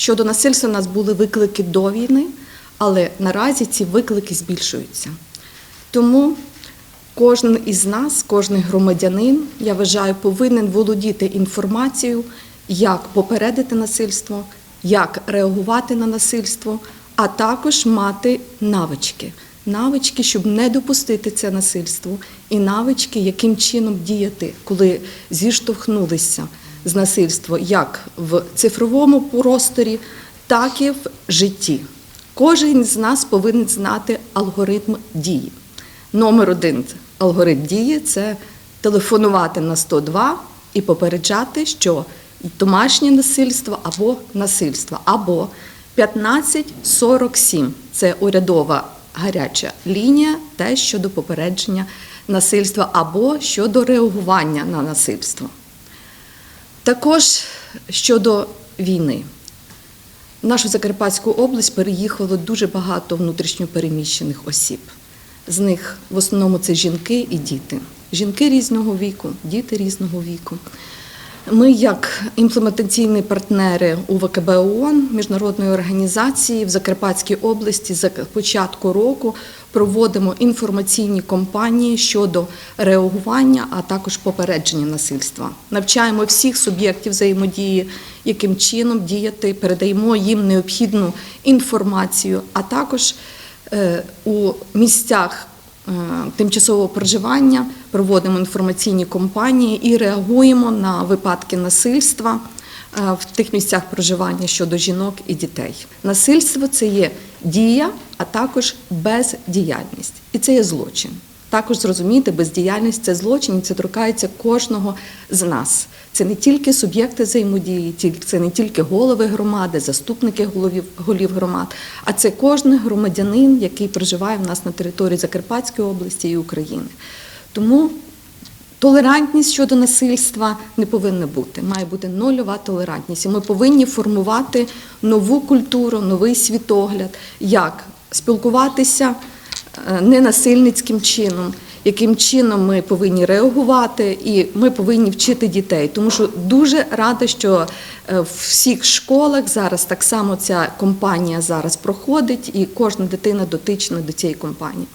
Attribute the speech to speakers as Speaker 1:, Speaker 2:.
Speaker 1: Щодо насильства, у нас були виклики до війни, але наразі ці виклики збільшуються. Тому кожен із нас, кожен громадянин, я вважаю, повинен володіти інформацією, як попередити насильство, як реагувати на насильство, а також мати навички. Навички, щоб не допустити це насильство, і навички, яким чином діяти, коли зіштовхнулися з насильством як в цифровому просторі, так і в житті. Кожен з нас повинен знати алгоритм дії. Номер один алгоритм дії це телефонувати на 102 і попереджати, що домашнє насильство або насильство, або 1547 це урядова гаряча лінія, те щодо попередження насильства або щодо реагування на насильство. Також щодо війни. В нашу Закарпатську область переїхало дуже багато внутрішньопереміщених осіб. З них в основному це жінки і діти. Жінки різного віку, діти різного віку. Ми, як імплементаційні партнери УВКБ ООН, міжнародної організації в Закарпатській області з початку року проводимо інформаційні кампанії щодо реагування, а також попередження насильства. Навчаємо всіх суб'єктів взаємодії, яким чином діяти, передаємо їм необхідну інформацію, а також е, у місцях тимчасового проживання проводимо інформаційні кампанії і реагуємо на випадки насильства е, в тих місцях проживання щодо жінок і дітей. Насильство це є дія, а також бездіяльність, і це є злочин. Також зрозуміти, бездіяльність це злочин, це торкається кожного з нас. Це не тільки суб'єкти взаємодії, це не тільки голови громади, заступники голів, голів громад, а це кожен громадянин, який проживає в нас на території Закарпатської області і України. Тому толерантність щодо насильства не повинна бути. Має бути нульова толерантність. І ми повинні формувати нову культуру, новий світогляд, як спілкуватися ненасильницьким чином, яким чином ми повинні реагувати, і ми повинні вчити дітей. Тому що дуже рада, що е, в всіх школах зараз так само ця компанія зараз проходить, і кожна дитина дотична до цієї компанії.